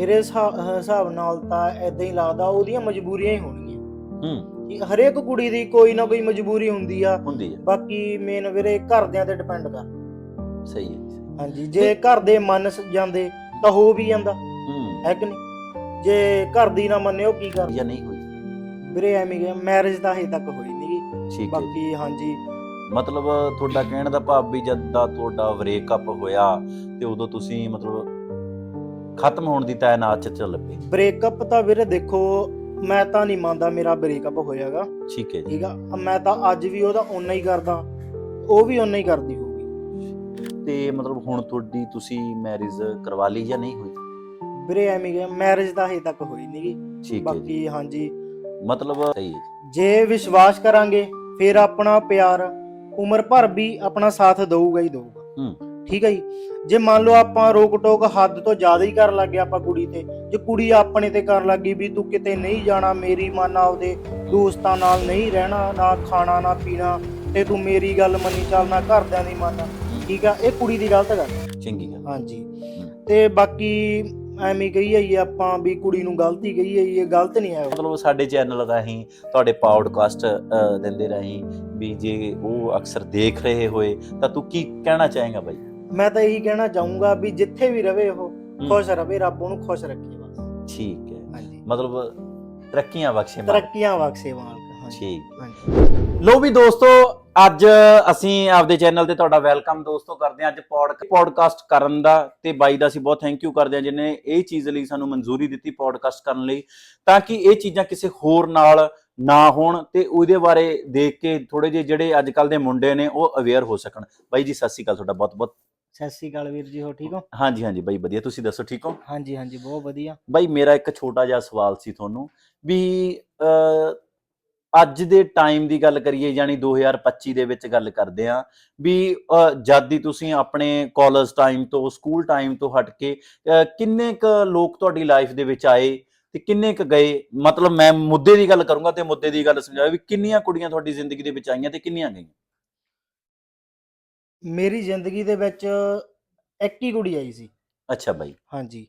ਮੇਰੇ ਹਿਸਾ- ਹਿਸਾਬ ਨਾਲ ਤਾਂ ਐਦਾਂ ਹੀ ਲੱਗਦਾ ਉਹਦੀਆਂ ਮਜਬੂਰੀਆਂ ਹੀ ਹੋਣਗੀਆਂ। ਹੂੰ। ਕਿ ਹਰੇਕ ਕੁੜੀ ਦੀ ਕੋਈ ਨਾ ਕੋਈ ਮਜਬੂਰੀ ਹੁੰਦੀ ਆ। ਹੁੰਦੀ ਹੈ ਬਾਕੀ ਮੇਨ ਵੀਰੇ ਘਰਦਿਆਂ ਤੇ ਡਿਪੈਂਡ ਕਰ। ਸਹੀ ਹੈ। ਜੀ। ਹਾਂਜੀ ਜੇ ਘਰ ਦੇ ਮੰਨ ਸ- ਜਾਂਦੇ ਤਾਂ ਹੋ ਵੀ ਜਾਂਦਾ। ਹੂੰ। ਹੈ ਕਿ ਨਹੀਂ? ਜੇ ਘਰ ਦੀ ਨਾ ਮੰਨੇ ਉਹ ਕੀ ਕਰ ਜਾਂ ਨਹੀਂ ਹੋਈ ਵੀਰੇ ਐਵੇਂ ਗਿਆ ਮੈਰਿਜ ਤਾਂ ਹਜੇ ਤੱਕ ਹੋਈ ਨਹੀਂ। ਠੀਕ ਹੈ। ਜੀ। ਬਾਕੀ ਹਾਂਜੀ। ਮਤਲਬ ਤੁਹਾਡਾ ਕਹਿਣ ਦਾ ਭਾਵ ਵੀ ਜਦ ਦਾ ਤੁਹਾਡਾ ਬ੍ਰੇਕਅਪ ਹੋਇਆ ਤੇ ਉਦੋਂ ਤੁਸੀਂ ਮਤਲਬ ਖਤਮ ਹੋਣ ਦੀ ਤਾਇਨਾਤ ਚ ਚੱਲ ਪਏ ਬ੍ਰੇਕਅਪ ਤਾਂ ਵੀਰੇ ਦੇਖੋ ਮੈਂ ਤਾਂ ਨਹੀਂ ਮੰਨਦਾ ਮੇਰਾ ਬ੍ਰੇਕਅਪ ਹੋਇਆਗਾ। ਠੀਕ ਹੈ ਜੀ। ਠੀਕ ਆ? ਮੈਂ ਤਾਂ ਅੱਜ ਵੀ ਉਹਦਾ ਓਨਾ ਹੀ ਕਰਦਾ। ਉਹ ਵੀ ਓਨਾ ਹੀ ਕਰਦੀ ਹੋਊਗੀ। ਤੇ ਮਤਲਬ ਹੁਣ ਤੁਹਾਡੀ ਤੁਸੀਂ ਮੈਰਿਜ ਕਰਵਾ ਲਈ ਜਾਂ ਨਹੀਂ ਹੋਈ? ਵੀਰੇ ਐਵੇਂ ਗਿਆ ਮੈਰਿਜ ਤਾਂ ਹਜੇ ਤੱਕ ਹੋਈ ਨਹੀਂ ਠੀਕ ਹੈ ਜੀ। ਬਾਕੀ ਹਾਂਜੀ। ਮਤਲਬ ਸਹੀ ਹੈ ਜੇ ਵਿਸ਼ਵਾਸ ਕਰਾਂਗੇ ਫਿਰ ਆਪਣਾ ਪਿਆਰ ਉਮਰ ਭਰ ਵੀ ਆਪਣਾ ਸਾਥ ਦਊਗਾ ਹੀ ਦਊਗਾ। ਹੂੰ। ਠੀਕ ਹੈ ਜੀ? ਜੇ ਮੰਨ ਲਓ ਆਪਾਂ ਰੋਕ ਟੋਕ ਹੱਦ ਤੋਂ ਜ਼ਿਆਦਾ ਹੀ ਕਰਨ ਲੱਗੇ ਆਪਾਂ ਕੁੜੀ ਤੇ ਜੇ ਕੁੜੀ ਆਪਣੇ ਤੇ ਕਰਨ ਲੱਗੀ ਵੀ ਤੂੰ ਕਿਤੇ ਨਹੀਂ ਜਾਣਾ ਮੇਰੀ ਮਨ ਆਪਦੇ ਦੋਸਤਾਂ ਨਾਲ ਨਹੀਂ ਰਹਿਣਾ ਨਾ ਖਾਣਾ ਨਾ ਪੀਣਾ ਤੇ ਤੂੰ ਮੇਰੀ ਗੱਲ ਮੰਨੀ ਚੱਲਣਾ ਘਰਦਿਆਂ ਦੀ ਮੰਨ ਠੀਕ ਆ? ਇਹ ਕੁੜੀ ਦੀ ਗਲਤ ਗੱਲ। ਚੰਗੀ ਗੱਲ। ਹਾਂਜੀ। ਤੇ ਬਾਕੀ ਐਵੇਂ ਕਹੀ ਜਾਈਏ ਆਪਾਂ ਵੀ ਕੁੜੀ ਨੂੰ ਗਲਤੀ ਕਹੀ ਜਾਈਏ ਇਹ ਗਲਤ ਨਹੀਂ ਹੈ ਮਤਲਬ ਸਾਡੇ ਚੈਨਲ ਰਾਹੀਂ ਤੁਹਾਡੇ ਪੌਡਕਾਸਟ ਦਿੰਦੇ ਰਾਹੀਂ ਵੀ ਜੇ ਉਹ ਅਕਸਰ ਦੇਖ ਰਹੇ ਹੋਏ ਤਾਂ ਤੂੰ ਕੀ ਕਹਿਣਾ ਚਾਹੇਗਾ ਬਾਈ? ਮੈਂ ਤਾਂ ਇਹੀ ਕਹਿਣਾ ਚਾਹੂੰਗਾ ਵੀ ਜਿੱਥੇ ਵੀ ਰਵੇ ਉਹ। ਖੁਸ਼ ਰਵੇ ਰੱਬ ਉਹਨੂੰ ਖੁਸ਼ ਰੱਖੇ ਬਸ। ਠੀਕ ਹੈ। ਹਾਂਜੀ। ਮਤਲਬ ਤਰੱਕੀਆਂ ਬਖਸ਼ੇ ਮਾਲਕ। ਤਰੱਕੀਆਂ ਬਖਸ਼ੇ ਮਾਲਕ ਹਾਂਜੀ। ਠੀਕ। ਹਾਂਜੀ। ਲੋ ਵੀ ਦੋਸਤੋ ਅੱਜ ਅਸੀਂ ਆਪਦੇ ਚੈਨਲ ਤੇ ਤੁਹਾਡਾ ਵੈਲਕਮ ਦੋਸਤੋ ਕਰਦੇ ਹਾਂ ਅੱਜ ਪੌਡਕਾਸਟ ਕਰਨ ਦਾ ਤੇ ਬਾਈ ਦਾ ਅਸੀਂ ਬਹੁਤ ਥੈਂਕ ਯੂ ਕਰਦੇ ਹਾਂ ਜਿਨੇ ਇਹ ਚੀਜ਼ ਲਈ ਸਾਨੂੰ ਮਨਜ਼ੂਰੀ ਦਿੱਤੀ ਪੌਡਕਾਸਟ ਕਰਨ ਲਈ ਤਾਂ ਕਿ ਇਹ ਚੀਜ਼ਾਂ ਕਿਸੇ ਹੋਰ ਨਾਲ ਨਾ ਹੋਣ ਤੇ ਉਹਦੇ ਬਾਰੇ ਦੇਖ ਕੇ ਥੋੜੇ ਜਿਹੇ ਜਿਹੜੇ ਅੱਜ ਕੱਲ ਦੇ ਮੁੰਡੇ ਨੇ ਉਹ ਅਵੇਅਰ ਹੋ ਸਕਣ। ਬਾਈ ਜੀ ਸਤਿ ਸ਼੍ਰੀ ਅਕਾਲ ਤੁਹਾਡਾ ਬਹੁਤ ਬਹੁਤ ਸਤਿ ਸ਼੍ਰੀ ਅਕਾਲ ਵੀਰ ਜੀ ਹੋ ਠੀਕ ਹੋ? ਹਾਂਜੀ ਹਾਂਜੀ ਬਾਈ ਵਧੀਆ। ਤੁਸੀਂ ਦੱਸੋ ਠੀਕ ਹੋ? ਹਾਂਜੀ ਹਾਂਜੀ ਬਹੁਤ ਵਧੀਆ। ਬਾਈ ਮੇਰਾ ਇੱਕ ਛੋਟਾ ਜਿਹਾ ਸਵਾਲ ਸੀ ਤੁਹਾਨੂੰ ਵੀ ਅੱਜ ਦੇ ਟਾਈਮ ਦੀ ਗੱਲ ਕਰੀਏ ਯਾਨੀ 2025 ਦੇ ਵਿੱਚ ਗੱਲ ਕਰਦੇ ਆ ਵੀ ਜਦ ਦੀ ਤੁਸੀਂ ਆਪਣੇ ਕਾਲਜ ਟਾਈਮ ਤੋਂ ਸਕੂਲ ਟਾਈਮ ਤੋਂ ਹਟ ਕੇ ਕਿੰਨੇ ਕ ਲੋਕ ਤੁਹਾਡੀ ਲਾਈਫ ਦੇ ਵਿੱਚ ਆਏ ਤੇ ਕਿੰਨੇ ਕ ਗਏ? ਮਤਲਬ ਮੈਂ ਮੁੱਦੇ ਦੀ ਗੱਲ ਕਰੂੰਗਾ ਤੇ ਮੁੱਦੇ ਦੀ ਗੱਲ ਸਮਝਾਓ ਵੀ ਕਿੰਨੀਆਂ ਕੁੜੀਆਂ ਤੁਹਾਡੀ ਜ਼ਿੰਦਗੀ ਦੇ ਵਿੱਚ ਆਈਆਂ ਤੇ ਕਿੰਨੀਆਂ ਗਈਆਂ? ਮੇਰੀ ਜ਼ਿੰਦਗੀ ਦੇ ਵਿੱਚ ਇੱਕ ਹੀ ਕੁੜੀ ਆਈ ਸੀ। ਅੱਛਾ ਬਾਈ। ਹਾਂਜੀ।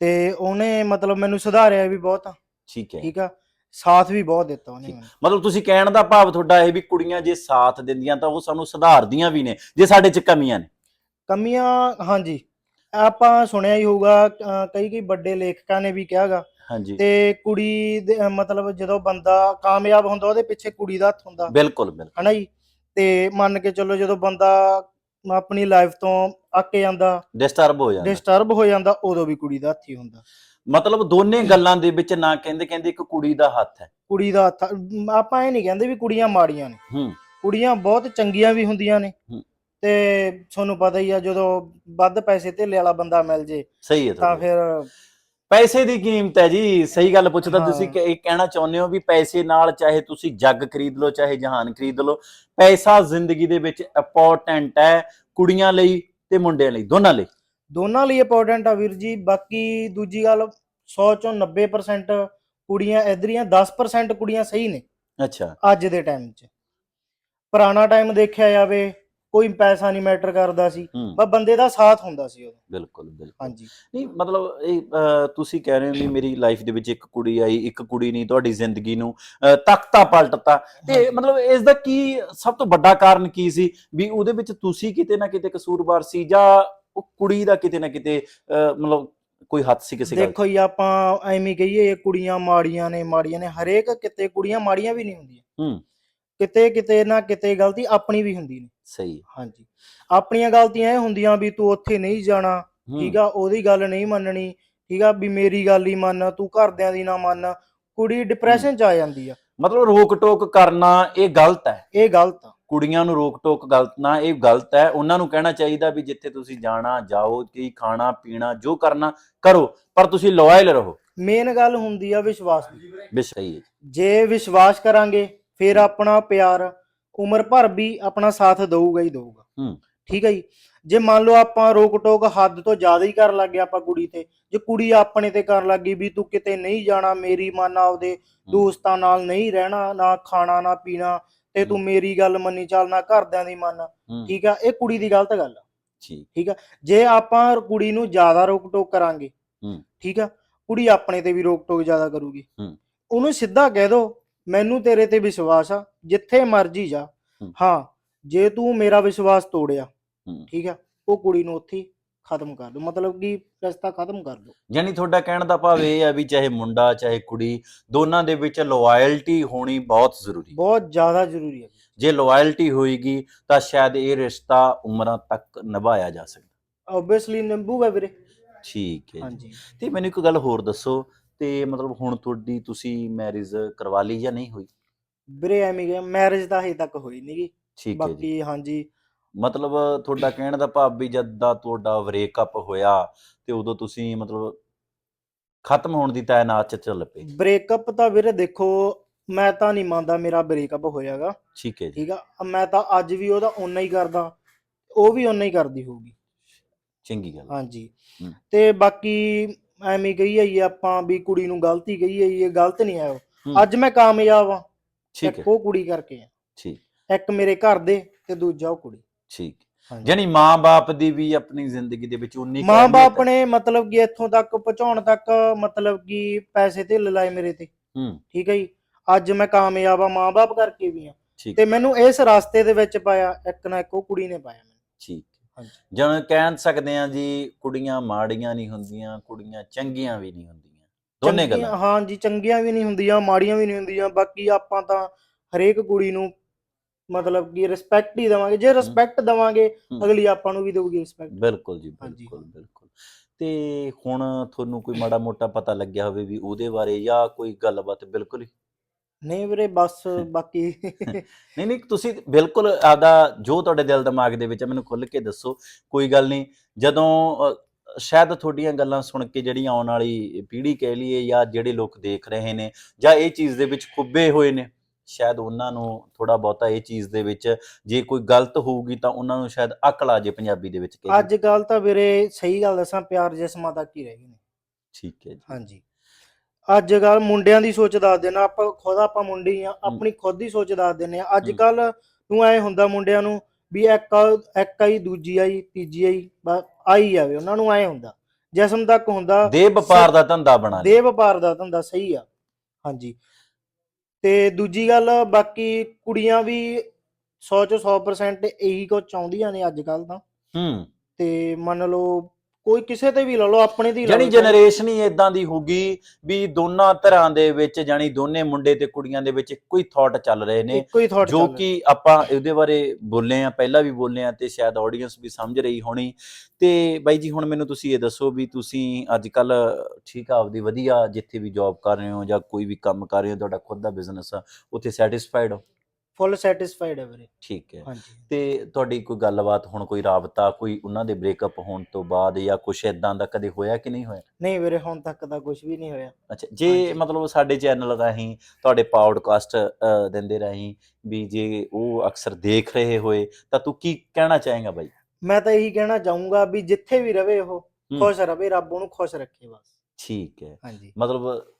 ਤੇ ਉਹਨੇ ਮਤਲਬ ਮੈਨੂੰ ਸੁਧਾਰਿਆ ਵੀ ਬਹੁਤ। ਠੀਕ ਹੈ। ਠੀਕ ਆ? ਸਾਥ ਵੀ ਬਹੁਤ ਦਿੱਤਾ ਉਹਨੇ। ਮੈਨੂੰ। ਮਤਲਬ ਤੁਸੀਂ ਕਹਿਣ ਦਾ ਭਾਵ ਤੁਹਾਡਾ ਇਹ ਵੀ ਕੁੜੀਆਂ ਜੇ ਸਾਥ ਦਿੰਦੀਆਂ ਤਾਂ ਉਹ ਸਾਨੂੰ ਸੁਧਾਰਦੀਆਂ ਵੀ ਨੇ ਜੇ ਸਾਡੇ 'ਚ ਕਮੀਆਂ ਨੇ। ਕਮੀਆਂ ਹਾਂਜੀ। ਆਪਾਂ ਸੁਣਿਆ ਹੀ ਹੋਊਗਾ ਕਈ ਕਈ ਵੱਡੇ ਲੇਖਕਾਂ ਨੇ ਵੀ ਕਿਹਾਗਾ ਹਾਂਜੀ। ਤੇ ਕੁੜੀ ਮਤਲਬ ਜਦੋਂ ਬੰਦਾ ਕਾਮਯਾਬ ਹੁੰਦਾ ਉਹਦੇ ਪਿੱਛੇ ਕੁੜੀ ਦਾ ਹੱਥ ਹੁੰਦਾ। ਬਿਲਕੁਲ ਬਿਲਕੁਲ। ਹਨਾ ਜੀ? ਤੇ ਮੰਨ ਕੇ ਚੱਲੋ ਜਦੋਂ ਬੰਦਾ ਆਪਣੀ ਲਾਈਫ ਤੋਂ ਅੱਕ ਜਾਂਦਾ ਡਿਸਟਰਬ ਹੋ ਜਾਂਦਾ। ਡਿਸਟਰਬ ਹੋ ਜਾਂਦਾ ਉਦੋਂ ਵੀ ਕੁੜੀ ਦਾ ਹੱਥ ਹੀ ਹੁੰਦਾ। ਮਤਲਬ ਦੋਨੇ ਗੱਲਾਂ ਦੇ ਵਿੱਚ ਨਾ ਕਹਿੰਦੇ ਕਹਿੰਦੇ ਇੱਕ ਕੁੜੀ ਦਾ ਹੱਥ ਹੈ। ਕੁੜੀ ਦਾ ਹੱਥ ਆਪਾਂ ਇਹ ਨਹੀਂ ਕਹਿੰਦੇ ਵੀ ਕੁੜੀਆਂ ਮਾੜੀਆਂ ਨੇ। ਹੂੰ। ਕੁੜੀਆਂ ਬਹੁਤ ਚੰਗੀਆਂ ਵੀ ਹੁੰਦੀਆਂ ਨੇ। ਹੂੰ। ਤੇ ਤੁਹਾਨੂੰ ਪਤਾ ਹੀ ਆ ਜਦੋਂ ਵੱਧ ਪੈਸੇ ਧੇਲੇ ਵਾਲਾ ਬੰਦਾ ਮਿਲ ਜੇ ਸਹੀ ਹੈ ਤਾਂ ਫਿਰ ਪੈਸੇ ਦੀ ਕੀਮਤ ਹੈ ਜੀ ਸਹੀ ਗੱਲ ਪੁੱਛਦਾ ਤੁਸੀਂ। ਕਿ ਇਹ ਕਹਿਣਾ ਚਾਹੁੰਦੇ ਹੋ ਵੀ ਪੈਸੇ ਨਾਲ ਚਾਹੇ ਤੁਸੀਂ ਜੱਗ ਖਰੀਦ ਲਓ ਚਾਹੇ ਜਹਾਨ ਖਰੀਦ ਲਓ ਪੈਸਾ ਜ਼ਿੰਦਗੀ ਦੇ ਵਿੱਚ ਇੰਪੋਰਟੈਂਟ ਹੈ ਕੁੜੀਆਂ ਲਈ ਤੇ ਮੁੰਡਿਆਂ ਲਈ ਦੋਨਾਂ ਲਈ। ਦੋਨਾਂ ਲਈ ਇੰਪੋਰਟੈਂਟ ਆ ਵੀਰ ਜੀ ਬਾਕੀ ਦੂਜੀ ਗੱਲ 100 ਚੋਂ 90% ਕੁੜੀਆਂ ਇਧਰੀਆਂ 10% ਕੁੜੀਆਂ ਸਹੀ ਨੇ ਅੱਛਾ। ਅੱਜ ਦੇ ਟਾਈਮ 'ਚ। ਪੁਰਾਣਾ ਟਾਈਮ ਦੇਖਿਆ ਜਾਵੇ ਕੋਈ ਪੈਸਾ ਨਹੀਂ ਮੈਟਰ ਕਰਦਾ ਸੀ। ਹੂੰ। ਬਸ ਬੰਦੇ ਦਾ ਸਾਥ ਹੁੰਦਾ ਸੀ ਉਦੋਂ। ਬਿਲਕੁਲ ਬਿਲਕੁਲ। ਹਾਂਜੀ। ਨਹੀਂ ਮਤਲਬ ਇਹ ਅਹ, ਤੁਸੀਂ ਕਹਿ ਰਹੇ ਹੋ ਵੀ ਮੇਰੀ ਲਾਈਫ ਦੇ ਵਿੱਚ ਇੱਕ ਕੁੜੀ ਆਈ ਇੱਕ ਕੁੜੀ ਨਹੀਂ ਤੁਹਾਡੀ ਜ਼ਿੰਦਗੀ ਨੂੰ ਅਹ, ਤਖਤਾ ਪਲਟਤਾ। ਤੇ ਹਾਂਜੀ। ਮਤਲਬ ਇਸ ਦਾ ਕੀ ਸਭ ਤੋਂ ਵੱਡਾ ਕਾਰਨ ਕੀ ਸੀ? ਵੀ ਉਹਦੇ ਵਿੱਚ ਤੁਸੀਂ ਕਿਤੇ ਨਾ ਕਿਤੇ ਕਸੂਰਵਾਰ ਸੀ ਜਾਂ ਉਹ ਕੁੜੀ ਦਾ ਕਿਤੇ ਨਾ ਕਿਤੇ ਅਹ, ਮਤਲਬ ਕੋਈ ਹੱਥ ਸੀ ਕਿਸੇ ਗੱਲ 'ਚ? ਦੇਖੋ ਜੀ ਆਪਾਂ ਐਵੇਂ ਕਹੀਏ ਇਹ ਕੁੜੀਆਂ ਮਾੜੀਆਂ ਨੇ ਮਾੜੀਆਂ ਨੇ। ਹਰੇਕ ਕਿਤੇ ਕੁੜੀਆਂ ਮਾੜੀਆਂ ਵੀ ਨਹੀਂ ਹੁੰਦੀਆਂ। ਹੂੰ। ਕਿਤੇ ਕਿਤੇ ਨਾ ਕਿਤੇ ਗਲਤੀ ਆਪਣੀ ਵੀ ਹੁੰਦੀ ਨੇ। ਸਹੀ ਹਾਂਜੀ। ਆਪਣੀਆਂ ਗਲਤੀਆਂ ਇਹ ਹੁੰਦੀਆਂ ਵੀ ਤੂੰ ਉੱਥੇ ਨਹੀਂ ਜਾਣਾ ਠੀਕ ਆ ਉਹਦੀ ਗੱਲ ਨਹੀਂ ਮੰਨਣੀ ਠੀਕ ਆ ਵੀ ਮੇਰੀ ਗੱਲ ਹੀ ਮੰਨ ਤੂੰ ਘਰਦਿਆਂ ਦੀ ਨਾ ਮੰਨ ਕੁੜੀ ਡਿਪਰੈਸ਼ਨ ਚ ਆ ਜਾਂਦੀ ਆ। ਮਤਲਬ ਰੋਕ ਟੋਕ ਕਰਨਾ ਇਹ ਗਲਤ ਹੈ। ਇਹ ਗਲਤ ਆ। ਕੁੜੀਆਂ ਨੂੰ ਰੋਕ ਟੋਕ ਗਲਤ ਨਾ ਇਹ ਗਲਤ ਹੈ। ਉਹਨਾਂ ਨੂੰ ਕਹਿਣਾ ਚਾਹੀਦਾ ਵੀ ਜਿੱਥੇ ਤੁਸੀਂ ਜਾਣਾ ਜਾਓ ਕੀ ਖਾਣਾ ਪੀਣਾ ਜੋ ਕਰਨਾ ਕਰੋ ਪਰ ਤੁਸੀਂ ਲਾਇਲ ਰਹੋ। ਮੇਨ ਗੱਲ ਹੁੰਦੀ ਆ ਵਿਸ਼ਵਾਸ ਦੀ। ਵੀ ਸਹੀ ਹੈ ਜੇ ਵਿਸ਼ਵਾਸ ਕਰਾਂਗੇ ਫਿਰ ਆਪਣਾ ਪਿਆਰ ਉਮਰ ਭਰ ਵੀ ਆਪਣਾ ਸਾਥ ਦਊਗਾ ਹੀ ਦਊਗਾ। ਹੂੰ। ਠੀਕ ਹੈ ਜੀ? ਜੇ ਮੰਨ ਲਓ ਆਪਾਂ ਰੋਕ ਟੋਕ ਹੱਦ ਤੋਂ ਜ਼ਿਆਦਾ ਹੀ ਕਰਨ ਲੱਗੇ ਆਪਾਂ ਕੁੜੀ ਤੇ ਜੇ ਕੁੜੀ ਆਪਣੇ ਤੇ ਕਰਨ ਲੱਗੀ ਵੀ ਤੂੰ ਕਿਤੇ ਨਹੀਂ ਜਾਣਾ ਮੇਰੀ ਮਨ ਆਪਦੇ ਦੋਸਤਾਂ ਨਾਲ ਨਹੀਂ ਰਹਿਣਾ ਨਾ ਖਾਣਾ ਨਾ ਪੀਣਾ ਤੇ ਤੂੰ ਮੇਰੀ ਗੱਲ ਮੰਨੀ ਚੱਲਣਾ ਘਰਦਿਆਂ ਦੀ ਮੰਨ। ਠੀਕ ਆ? ਇਹ ਕੁੜੀ ਦੀ ਗਲਤ ਗੱਲ ਆ। ਠੀਕ। ਜੇ ਆਪਾਂ ਕੁੜੀ ਨੂੰ ਜ਼ਿਆਦਾ ਰੋਕ ਟੋਕ ਕਰਾਂਗੇ ਹੂੰ। ਠੀਕ ਆ? ਕੁੜੀ ਆਪਣੇ ਤੇ ਵੀ ਰੋਕ ਟੋਕ ਜ਼ਿਆਦਾ ਕਰੂਗੀ। ਹੂੰ। ਉਹਨੂੰ ਸਿੱਧਾ ਕਹਿ ਦੋ ਮੈਨੂੰ ਤੇਰੇ ਤੇ ਵਿਸ਼ਵਾਸ ਆ ਜਿੱਥੇ ਮਰਜ਼ੀ ਜਾ। ਹੂੰ। ਹਾਂ ਜੇ ਤੂੰ ਮੇਰਾ ਵਿਸ਼ਵਾਸ ਤੋੜਿਆ ਹੂੰ। ਠੀਕ ਆ ਉਹ ਕੁੜੀ ਨੂੰ ਉੱਥੇ ਹੀ ਖਤਮ ਕਰ ਦੋ। ਮਤਲਬ ਕਿ ਰਸਤਾ ਖਤਮ ਕਰ ਦੋ। ਯਾਨੀ ਤੁਹਾਡਾ ਕਹਿਣ ਦਾ ਭਾਵ ਇਹ ਹੈ ਵੀ ਚਾਹੇ ਮੁੰਡਾ ਚਾਹੇ ਕੁੜੀ ਦੋਨਾਂ ਦੇ ਵਿੱਚ ਲਾਇਲਟੀ ਹੋਣੀ ਬਹੁਤ ਜ਼ਰੂਰੀ ਹੈ। ਬਹੁਤ ਜ਼ਿਆਦਾ ਜ਼ਰੂਰੀ ਹੈ। ਜੇ ਲਾਇਲਟੀ ਹੋਏਗੀ ਤਾਂ ਸ਼ਾਇਦ ਇਹ ਰਿਸ਼ਤਾ ਉਮਰਾਂ ਤੱਕ ਨਿਭਾਇਆ ਜਾ ਸਕਦਾ। ਆਬਵੀਅਸਲੀ ਨਿੰਬੂਗਾ ਵੀਰੇ। ਠੀਕ ਹੈ ਜੀ। ਹਾਂਜੀ। ਤੇ ਮੈਨੂੰ ਇੱਕ ਗੱਲ ਹੋਰ ਦੱਸੋ ਤੇ ਮਤਲਬ ਹੁਣ ਤੁਹਾਡੀ ਤੁਸੀਂ ਮੈਰਿਜ ਕਰਵਾ ਲਈ ਜਾਂ ਨਹੀਂ ਹੋਈ? ਵੀਰੇ ਐਵੇਂ ਗਿਆ ਮੈਰਿਜ ਤਾਂ ਹਜੇ ਤੱਕ ਹੋਈ ਨਹੀਂਗੀ ਠੀਕ ਹੈ ਜੀ। ਬਾਕੀ ਹਾਂਜੀ। ਮਤਲਬ ਤੁਹਾਡਾ ਕਹਿਣ ਦਾ ਭਾਵ ਵੀ ਜਦ ਦਾ ਤੁਹਾਡਾ ਬ੍ਰੇਕਅਪ ਹੋਇਆ ਤੇ ਉਦੋਂ ਤੁਸੀਂ ਮਤਲਬ ਖਤਮ ਹੋਣ ਦੀ ਤਾਇਨਾਤ ਚ ਚੱਲ ਪਏ। ਬ੍ਰੇਕਅਪ ਤਾਂ ਵੀਰੇ ਦੇਖੋ ਮੈਂ ਤਾਂ ਨਹੀਂ ਮੰਨਦਾ ਮੇਰਾ ਬ੍ਰੇਕਅਪ ਹੋਇਆਗਾ। ਠੀਕ ਹੈ ਜੀ। ਠੀਕ ਆ ਮੈਂ ਤਾਂ ਅੱਜ ਵੀ ਉਹਦਾ ਓਨਾ ਹੀ ਕਰਦਾ ਉਹ ਵੀ ਓਨਾ ਹੀ ਕਰਦੀ ਹੋਊਗੀ। ਚੰਗੀ ਗੱਲ ਹਾਂਜੀ। ਹੂੰ। ਤੇ ਬਾਕੀ ਐਵੇਂ ਕਹੀ ਆਈ ਆਪਾਂ ਵੀ ਕੁੜੀ ਨੂੰ ਗਲਤੀ ਕਹੀ ਆਈ ਇਹ ਗਲਤ ਨਹੀਂ ਹੈ ਉਹ। ਹੂੰ। ਅੱਜ ਮੈਂ ਕਾਮਯਾਬ ਆ ਠੀਕ ਹੈ। ਉਹ ਕੁੜੀ ਕਰਕੇ ਆ ਠੀਕ। ਇੱਕ ਮੇਰੇ ਘਰ ਦੇ ਤੇ ਦੂਜਾ ਉਹ ਕੁੜੀ। ਠੀਕ। ਹਾਂਜੀ। ਜਾਨੀ ਮਾਂ-ਬਾਪ ਦੀ ਵੀ ਆਪਣੀ ਜ਼ਿੰਦਗੀ ਦੇ ਵਿੱਚ ਉਨੀ ਕੁ ਮਾਂ-ਬਾਪ ਹੈ। ਨੇ ਮਤਲਬ ਕਿ ਇੱਥੋਂ ਤੱਕ ਪਹੁੰਚਾਉਣ ਤੱਕ ਮਤਲਬ ਕਿ ਪੈਸੇ ਤੇ ਲਾਏ ਮੇਰੇ ਤੇ। ਹੂੰ। ਠੀਕ ਹੈ ਜੀ। ਅੱਜ ਮੈਂ ਕਾਮਯਾਬ ਆ ਮਾਂ-ਬਾਪ ਕਰਕੇ ਵੀ ਆ ਠੀਕ। ਤੇ ਮੈਨੂੰ ਇਸ ਰਸਤੇ ਦੇ ਵਿੱਚ ਪਾਇਆ ਇੱਕ ਨਾ ਇੱਕ ਉਹ ਕੁੜੀ ਨੇ ਪਾਇਆ ਮੈਨੂੰ। ਠੀਕ। ਜਨ ਕਹਿ ਸਕਦੇ ਆ ਜੀ ਕੁੜੀਆਂ ਮਾੜੀਆਂ ਨਹੀਂ ਹੁੰਦੀਆਂ ਕੁੜੀਆਂ ਚੰਗੀਆਂ ਵੀ ਨਹੀਂ ਹੁੰਦੀਆਂ। ਦੋਨੇ ਗੱਲਾਂ। ਹਾਂ ਜੀ ਚੰਗੀਆਂ ਵੀ ਨਹੀਂ ਹੁੰਦੀਆਂ ਮਾੜੀਆਂ ਵੀ ਨਹੀਂ ਹੁੰਦੀਆਂ ਬਾਕੀ ਆਪਾਂ ਤਾਂ ਹਰੇਕ ਕੁੜੀ ਨੂੰ ਮਤਲਬ ਕਿ ਰਿਸਪੈਕਟ ਹੀ ਦੇਵਾਂਗੇ। ਜੇ ਰਿਸਪੈਕਟ ਦੇਵਾਂਗੇ। ਅਗਲੀ ਆਪਾਂ ਨੂੰ ਵੀ ਦੇਊਗੀ ਰਿਸਪੈਕਟ ਬਿਲਕੁਲ ਜੀ ਬਿਲਕੁਲ। ਬਿਲਕੁਲ। ਤੇ ਹੁਣ ਤੁਹਾਨੂੰ ਕੋਈ ਮਾੜਾ ਮੋਟਾ ਪਤਾ ਲੱਗਿਆ ਹੋਵੇ ਵੀ ਉਹਦੇ ਬਾਰੇ ਜਾਂ ਕੋਈ ਗੱਲਬਾਤ ਬਿਲਕੁਲ ਹੀ ਨਹੀਂ ਵੀਰੇ ਬਸ ਬਾਕੀ ਨਹੀਂ ਨਹੀਂ ਤੁਸੀਂ ਬਿਲਕੁਲ ਆਦਾ ਜੋ ਤੁਹਾਡੇ ਦਿਲ ਦਿਮਾਗ ਦੇ ਵਿੱਚ ਹੈ ਮੈਨੂੰ ਖੁੱਲ ਕੇ ਦੱਸੋ ਕੋਈ ਗੱਲ ਨਹੀਂ। ਜਦੋਂ ਅ, ਸ਼ਾਇਦ ਤੁਹਾਡੀਆਂ ਗੱਲਾਂ ਸੁਣ ਕੇ ਜਿਹੜੀ ਆਉਣ ਵਾਲੀ ਪੀੜ੍ਹੀ ਕਹਿ ਲਈਏ ਜਾਂ ਜਿਹੜੇ ਲੋਕ ਦੇਖ ਰਹੇ ਨੇ ਜਾਂ ਇਹ ਚੀਜ਼ ਦੇ ਵਿੱਚ ਖੁੱਬੇ ਹੋਏ ਨੇ ਸ਼ਾਇਦ ਉਹਨਾਂ ਨੂੰ ਥੋੜਾ ਬਹੁਤਾ ਇਹ ਚੀਜ਼ ਦੇ ਵਿੱਚ ਜੇ ਕੋਈ ਗਲਤ ਹੋਊਗੀ ਤਾਂ ਉਹਨਾਂ ਨੂੰ ਸ਼ਾਇਦ ਅਕਲ ਆ ਜੇ ਪੰਜਾਬੀ ਦੇ ਵਿੱਚ ਕਹਿ ਅੱਜ ਕੱਲ ਤਾਂ ਵੀਰੇ ਸਹੀ ਗੱਲ ਦੱਸਾਂ ਪਿਆਰ ਜਿਸਮਾਂ ਤੱਕ ਹੀ ਰਹਿ ਗਏ ਨੇ। ਠੀਕ ਹੈ ਜੀ। ਹਾਂਜੀ। ਅੱਜ ਕੱਲ ਮੁੰਡਿਆਂ ਦੀ ਸੋਚ ਦੱਸ ਦੇਣਾ ਆਪਾਂ ਖੁਦ ਆਪਾਂ ਮੁੰਡੇ ਹੀ ਆ ਆਪਣੀ ਖੁਦ ਦੀ ਸੋਚ ਦੱਸ ਦਿੰਨੇ ਆ। ਅੱਜ। ਕੱਲ ਨੂੰ ਐ ਹੁੰਦਾ ਮੁੰਡਿਆਂ ਨੂੰ ਵੀ ਇੱਕ ਇੱਕ ਆਈ ਦੂਜੀ ਆਈ ਤੀਜੀ ਆਈ ਬਸ ਆਈ ਜਾਵੇ ਉਹਨਾਂ ਨੂੰ ਐ ਹੁੰਦਾ। ਜਿਸਮ ਤੱਕ ਹੁੰਦਾ ਦੇ ਵਪਾਰ ਦਾ ਧੰਦਾ ਬਣਾ ਦੇ ਵਪਾਰ ਦਾ ਧੰਦਾ ਸਹੀ ਆ ਹਾਂਜੀ। ਤੇ ਦੂਜੀ ਗੱਲ ਬਾਕੀ ਕੁੜੀਆਂ ਵੀ 100 ਚੋਂ 100% ਇਹੀ ਕੁਝ ਚਾਹੁੰਦੀਆਂ ਨੇ ਅੱਜ ਕੱਲ ਤਾਂ। ਹੂੰ। ਤੇ ਮੰਨ ਲਓ ਕੋਈ ਕਿਸੇ ਤੇ ਵੀ ਲਾ ਲਓ ਆਪਣੇ ਦੀ ਲਾ ਜਾਨੀ ਲਓ। ਜਨਰੇਸ਼ਨ ਹੀ ਇਦਾਂ ਦੀ ਹੋਗੀ ਵੀ ਦੋਨਾਂ ਤਰ੍ਹਾਂ ਦੇ ਵਿੱਚ ਜਾਨੀ ਦੋਨੇ ਮੁੰਡੇ ਤੇ ਕੁੜੀਆਂ ਦੇ ਵਿੱਚ ਇੱਕੋ ਹੀ ਥਾਟ ਚੱਲ ਰਹੇ ਨੇ ਇੱਕੋ ਹੀ ਥਾਟ ਜੋ ਕਿ ਆਪਾਂ ਇਹਦੇ ਬਾਰੇ ਬੋਲੇ ਆ ਪਹਿਲਾਂ ਵੀ ਬੋਲੇ ਆ ਤੇ ਸ਼ਾਇਦ ਆਡੀਅנס ਵੀ ਸਮਝ ਰਹੀ ਹੋਣੀ। ਤੇ ਬਾਈ ਜੀ ਹੁਣ ਮੈਨੂੰ ਤੁਸੀਂ ਇਹ ਦੱਸੋ ਵੀ ਤੁਸੀਂ ਅੱਜ ਕੱਲ ਠੀਕ ਆ ਆਪਦੀ ਵਧੀਆ ਜਿੱਥੇ ਵੀ ਜੌਬ ਕਰ ਰਹੇ ਹੋ ਜਾਂ ਕੋਈ ਵੀ ਕੰਮ ਕਰ ਰਹੇ ਹੋ ਤੁਹਾਡਾ ਖੁਦ ਦਾ ਬਿਜ਼ਨਸ ਆ ਉੱਥੇ ਸੈਟੀਸਫਾਈਡ ਹੋ? ਫੁੱਲ ਸੈਟੀਸਫਾਈਡ ਹੈ ਵੀਰੇ। ਠੀਕ ਹੈ। ਹਾਂਜੀ ਤੇ ਤੁਹਾਡੀ ਕੋਈ ਗੱਲਬਾਤ ਹੁਣ ਕੋਈ ਰਾਬਤਾ ਕੋਈ ਉਹਨਾਂ ਦੇ ਬ੍ਰੇਕਅਪ ਹੋਣ ਤੋਂ ਬਾਅਦ ਜਾਂ ਕੁਝ ਇਦਾਂ ਦਾ ਕਦੇ ਹੋਇਆ ਕਿ ਨਹੀਂ ਹੋਇਆ? ਨਹੀਂ ਵੀਰੇ ਹੁਣ ਤੱਕ ਤਾਂ ਕੁਝ ਵੀ ਨਹੀਂ ਹੋਇਆ। ਅੱਛਾ ਜੇ। ਮਤਲਬ ਸਾਡੇ ਚੈਨਲ ਰਾਹੀਂ ਤੁਹਾਡੇ ਪੌਡਕਾਸਟ ਦਿੰਦੇ ਰਾਹੀਂ ਵੀ ਜੇ ਉਹ ਅਕਸਰ ਦੇਖ ਰਹੇ ਹੋਏ ਤਾਂ ਤੂੰ ਕੀ ਕਹਿਣਾ ਚਾਹੇਗਾ ਬਾਈ? ਮੈਂ ਤਾਂ ਇਹੀ ਕਹਿਣਾ ਚਾਹੂੰਗਾ ਵੀ ਜਿੱਥੇ ਵੀ ਰਵੇ ਉਹ। ਖੁਸ਼ ਰਵੇ ਰੱਬ ਉਹਨੂੰ ਖੁਸ਼ ਰੱਖੇ ਬਸ। ਠੀਕ ਹੈ। ਹਾਂਜੀ। ਮਤਲਬ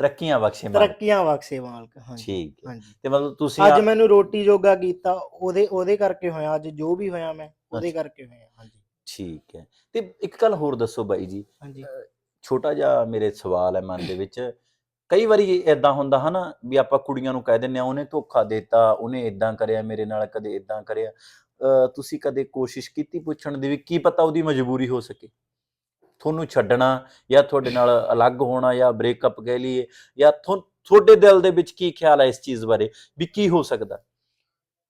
ਤਰੱਕੀਆਂ ਬਖਸ਼ੇ ਮਾਲਕ। ਤਰੱਕੀਆਂ ਬਖਸ਼ੇ ਮਾਲਕ ਹਾਂਜੀ ਠੀਕ ਹੈ। ਹਾਂਜੀ। ਤੇ ਮਤਲਬ ਤੁਸੀਂ ਅੱਜ ਮੈਨੂੰ ਰੋਟੀ ਜੋਗਾ ਕੀਤਾ ਉਹਦੇ ਉਹਦੇ ਕਰਕੇ ਹੋਇਆ ਅੱਜ ਜੋ ਵੀ ਹੋਇਆ ਮੈਂ ਉਹਦੇ। ਕਰਕੇ ਹੋਇਆ ਹਾਂਜੀ। ਠੀਕ ਹੈ। ਤੇ ਇੱਕ ਗੱਲ ਹੋਰ ਦੱਸੋ ਬਾਈ ਜੀ ਹਾਂਜੀ। ਛੋਟਾ ਜਿਹਾ ਮੇਰੇ ਸਵਾਲ ਹੈ ਮਨ ਦੇ ਵਿੱਚ ਕਈ ਵਾਰੀ ਇਦਾਂ ਹੁੰਦਾ ਹਨਾ ਵੀ ਆਪਾਂ ਕੁੜੀਆਂ ਨੂੰ ਕਹਿ ਦਿੰਦੇ ਆ ਉਹਨੇ ਧੋਖਾ ਦਿੱਤਾ ਉਹਨੇ ਇਦਾਂ ਕਰਿਆ ਮੇਰੇ ਨਾਲ ਕਦੇ ਇਦਾਂ ਕਰਿਆ। ਤੁਸੀਂ ਕਦੇ ਕੋਸ਼ਿਸ਼ ਕੀਤੀ ਪੁੱਛਣ ਦੀ ਵੀ ਕੀ ਪਤਾ ਉਹਦੀ ਮਜਬੂਰੀ ਹੋ ਸਕੇ? ਤੁਹਾਨੂੰ ਛੱਡਣਾ ਜਾਂ ਤੁਹਾਡੇ ਨਾਲ ਅਲੱਗ ਹੋਣਾ ਜਾਂ ਬ੍ਰੇਕਅਪ ਕਹਿ ਲਈਏ ਜਾਂ ਤੁਹਾਡੇ ਦਿਲ ਦੇ ਵਿੱਚ ਕੀ ਖਿਆਲ ਹੈ ਇਸ ਚੀਜ਼ ਬਾਰੇ ਵੀ ਕੀ ਹੋ ਸਕਦਾ?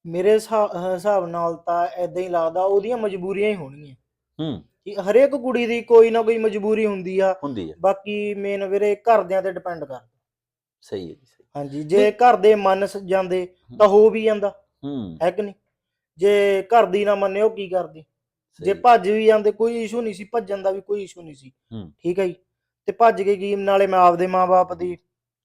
ਮੇਰੇ ਹਿਸਾ- ਹਿਸਾਬ ਨਾਲ ਤਾਂ ਐਦਾਂ ਹੀ ਲੱਗਦਾ ਉਹਦੀਆਂ ਮਜਬੂਰੀਆਂ ਹੀ ਹੋਣਗੀਆਂ। ਹੂੰ। ਕਿ ਹਰੇਕ ਕੁੜੀ ਦੀ ਕੋਈ ਨਾ ਕੋਈ ਮਜਬੂਰੀ ਹੁੰਦੀ ਆ ਹੁੰਦੀ ਹੈ ਬਾਕੀ ਮੇਨ ਵੀਰੇ ਘਰਦਿਆਂ ਤੇ ਡਿਪੈਂਡ ਕਰਦਾ। ਸਹੀ ਹੈ ਜੀ ਸਹੀ। ਹਾਂਜੀ ਜੇ ਘਰ ਦੇ ਮੰਨ ਜਾਂਦੇ ਤਾਂ ਹੋ ਵੀ ਜਾਂਦਾ। ਹੂੰ। ਹੈ ਕਿ ਨਹੀਂ? ਜੇ ਘਰ ਦੀ ਨਾ ਮੰਨੇ ਉਹ ਕੀ ਕਰਦੀ? ਜੇ। ਭੱਜ ਵੀ ਜਾਂਦੇ ਕੋਈ ਇਸ਼ੂ ਨਹੀਂ ਸੀ ਭੱਜਣ ਦਾ ਵੀ ਕੋਈ ਇਸ਼ੂ ਨਹੀਂ ਸੀ। ਹੂੰ। ਠੀਕ ਹੈ ਜੀ? ਤੇ ਭੱਜ ਕੇ ਕੀ ਨਾਲੇ ਮੈਂ ਆਪਦੇ ਮਾਪੇ ਦੀ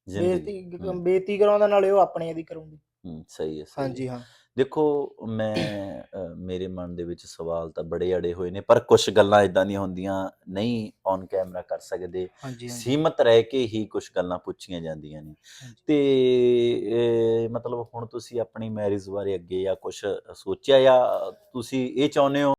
ਬੇਇੱਜ਼ਤੀ ਕਰਾਉਂਦਾ ਨਾਲੇ ਉਹ ਆਪਣੇ ਦੀ ਕਰਾਉਂਦੀ ਹੂੰ, ਸਹੀ ਹੈ। ਹਾਂਜੀ ਹਾਂ। ਦੇਖੋ ਮੈਂ ਮੇਰੇ ਮਨ ਦੇ ਵਿੱਚ ਸਵਾਲ ਤਾਂ ਬੜੇ ਅੜੇ ਹੋਏ ਨੇ ਪਰ ਕੁਝ ਗੱਲਾਂ ਇਦਾਂ ਦੀਆਂ ਹੁੰਦੀਆਂ ਨਹੀਂ ਔਨ ਕੈਮਰਾ ਕਰ ਸਕਦੇ। ਸੀਮਤ ਰਹਿ ਕੇ ਹੀ ਕੁਝ ਗੱਲਾਂ ਪੁੱਛੀਆਂ ਜਾਂਦੀਆਂ ਨੇ। ਤੇ ਮਤਲਬ ਹੁਣ ਤੁਸੀਂ ਆਪਣੀ ਮੈਰਿਜ ਬਾਰੇ ਅੱਗੇ ਜਾਂ ਕੁਝ ਸੋਚਿਆ ਜਾਂ ਤੁਸੀਂ ਇਹ ਚਾਹੁੰਦੇ ਹੋ